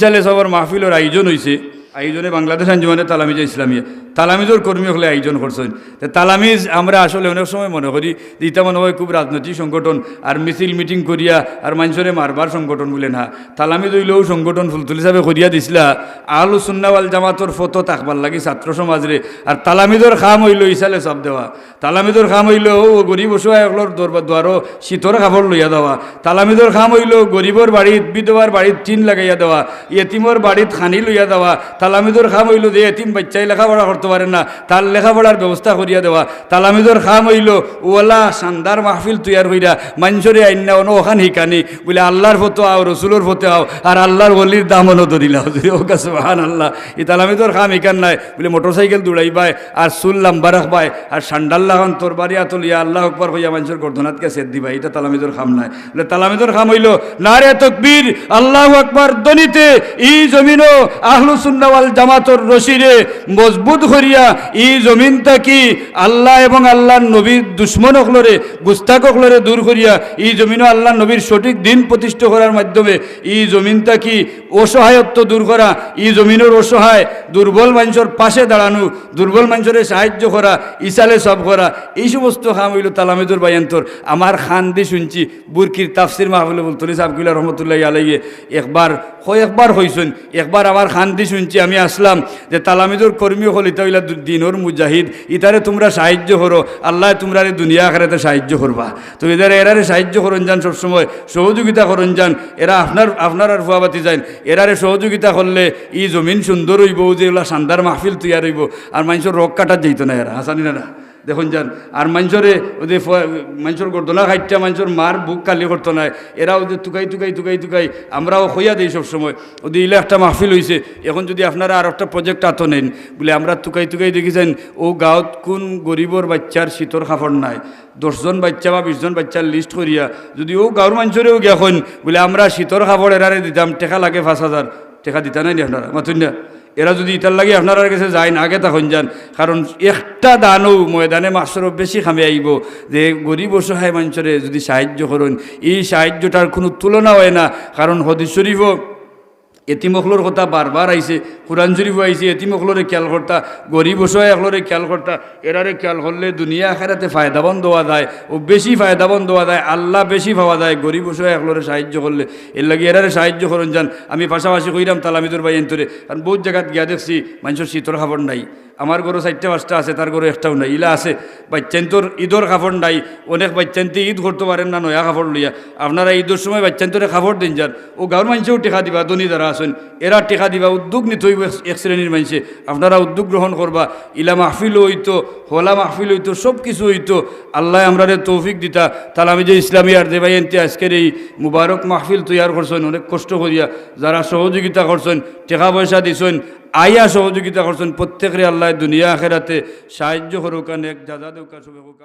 ইসালে সবার মাহফিলের আয়োজন হয়েছে আয়োজনে বাংলাদেশ আঞ্জুমানে তালামিজা ইসলামিয়া। তালামিজর কর্মী হলে আয়োজন করছেন। তালামিজ, আমরা আসলে অনেক সময় মনে করি ইটা মনে হয় খুব রাজনৈতিক সংগঠন আর মিছিল মিটিং করিয়া আর মানুষরে মারবার সংগঠন বলে না। তালামিজ হইলেও সংগঠন ফুলতুল হিসাবে করিয়া দিছিলা। আলু সুন্নাওয়াল জামাতর ফটো তাকবার লাগি ছাত্র সমাজরে। আর তালামিজর খাম হইল ইসালে সব দেওয়া। তালামিজর খাম হইল ও গরিব অসহায়কলর দরবার দ্বারও শীতর কাপড় লইয়া দেওয়া। তালামিজর খাম হইল গরিবর বাড়িত, বিধবার বাড়িত টিন লাগাইয়া দেওয়া। এতিমর বাড়িত খানি লইয়া দেওয়া। তালামিদর খাম হইল যে এতিম বাচ্চাই লেখাপড়া করতে। পারে না। তার লেখাপড়ার ব্যবস্থা করিয়া দেওয়া। তালামিদর খাম হইল ওলা শানদার মাহফিল তৈয়ার হইরা মানুষরে আইনা অন ওখান হিকানি। বলে, আল্লাহর ফতো আও রসুলোর ফতে আও, আর আল্লাহর বলির দামনও ধরিলা ও কাছে হান আল্লাহ এই তালামিদর খাম হিকান নাই। বলে মোটর সাইকেল দৌড়াইবাই আর চুল লাম্বা রাখবাই আর সান্ডাল লাগান তোর বাড়ি আতলিয়া আল্লাহ আকবর হইয়া মানুষের গর্দনাথকে সেদ দিবা এটা তালামিদর খাম নাই। বলে তালামিদর খাম হইল, নারে তকবীর, আল্লাহ আকবর দনিতে ই জমিনও আহলু সুন্নাওয়াল জামাতর রশিরে মজবুত করিয়া, ই জমিনটা কি আল্লাহ এবং আল্লাহর নবীর দুশ্মন অকলরে গুস্তাক অকলরে দূর করিয়া, ই জমিনও আল্লাহ নবীর সঠিক দিন প্রতিষ্ঠা করার মাধ্যমে, ই জমিনটা কি অসহায়ত্ব দূর করা, ই জমিনের অসহায়, দুর্বল মানুষের পাশে দাঁড়ানো, দুর্বল মানুষের সাহায্য করা, ইসালে সব করা, এই সমস্ত খাম হইল তালামিদুর বায়ান্তর। আমার খান দি শুনছি, বুরকির তাফসির মাহবুল বলতলি সাহবুল্লাহ রহমতুল্লাহ আলাইয়ে একবার কয়েকবার হইসুন একবার আমার খান দি শুনছি, আমি আসলাম যে তালামিদুর কর্মী হল ইতা হইলা দিনর মুজাহিদ, ইতারে তোমরা সাহায্য করো, আল্লাহ তোমরা দুনিয়া আখারাতে সাহায্য করবা। তো এদের এরারে সাহায্য করুন যান সবসময়, সহযোগিতা করুন যান, এরা আপনার আপনার আর ফুয়াবাতি যান এরারে সহযোগিতা করলে ই জমিন সুন্দর হইব যে ওলা সান্দার মাহফিল তৈয়ার হইব, আর মানুষের রোগ কাটার যাইতো না এরা, হাসানি না। দেখুন যান। আর মানুষরে ওদের মানুষের গর্দনা খাইটা মানুষের মার বুক কালি করতো না এরা ওদের তুকাই তুকাই তুকাই তুকাই আমরাও হইয়া দিই সব সময় ওদের ইলে একটা মাহফিল হয়েছে এখন যদি আপনারা আর একটা প্রজেক্ট আতো নেন, বলে আমরা তুকাই তুকাই দেখিছেন, ও গাঁৱত কোন গরিবর বাচ্চার শীতর কাপড় নাই। দশজন বাচ্চা বা বিশজন বাচ্চার লিস্ট করিয়া, যদি ও গাঁৱৰ মানুষরেও গিয়াখন, বলে আমরা শীতর কাপড় এরারে দিতাম, টেকা লাগে পাঁচ হাজার টেকা দিতা নাই আপনারা? মাতুন না? এরা যদি ইটার লাগে আপনার কাছে যায় না, আগে তখন যান। কারণ একটা দানও ময়দানে মাসেরও বেশি খামে আইব। যে গরিব অসহায় মঞ্চরে যদি সাহায্য করুন, এই সাহায্যটার কোনো তুলনা হয় না। কারণ হদিস শরীফও এতিমখলোর কথা বারবার আইছে কোরআন শরীফ আইছে এতিমখলোরে খেয়াল করতা গরিব অসহায় একলরে খেয়াল করতা এরারে খেয়াল করলে দুনিয়া আখেরাতে ফায়দাবন দেওয়া যায় ও বেশি ফায়দাবন দেওয়া যায়, আল্লাহ বেশি পাওয়া যায় গরিব অসহায় একলরে সাহায্য করলে এর লাগে এরারে সাহায্য করুন যান, আমি পাশাপাশি কইরাম তালামিদুর ভাই এন্তরে কারণ বহুত জায়গাত গিয়া দেখছি মানুষের শীতর খাবার নাই। আমার গরু চারটে পাঁচটা আছে তার গরু একটাও নাই, ইলা আছে। বাচ্চান্তর ঈদর কাপড় নাই, অনেক বাচ্চান্তি ঈদ করতে পারেন না নয়া কাপড় লইয়া। আপনারা ঈদের সময় বাচ্চান্তরে কাপড় দিন যান ও গাঁর মানুষেও টেকা দিবা, ধনী দ্বারা আসেন এরা টেকা দিবা, উদ্যোগ নিতে হইব এক শ্রেণির মানুষে। আপনারা উদ্যোগ গ্রহণ করবা, ইলা মাহফিল হইতো, হোলা মাহফিল হইতো, সব কিছু হইতো। আল্লাহ আমরারে তৌফিক দিতা। তাহলে আমি যে ইসলামী আর দেবাইনতে আজকের এই মুবারক মাহফিল তৈয়ার করছেন, অনেক কষ্ট করিয়া, যারা সহযোগিতা করছেন, টাকা পয়সা দিছেন আইয়া সহযোগিতা করছেন, প্রত্যেকের আল্লাহ দুনিয়া আখেরাতে সাহায্য করুক এক যাজা দেউকা হোক।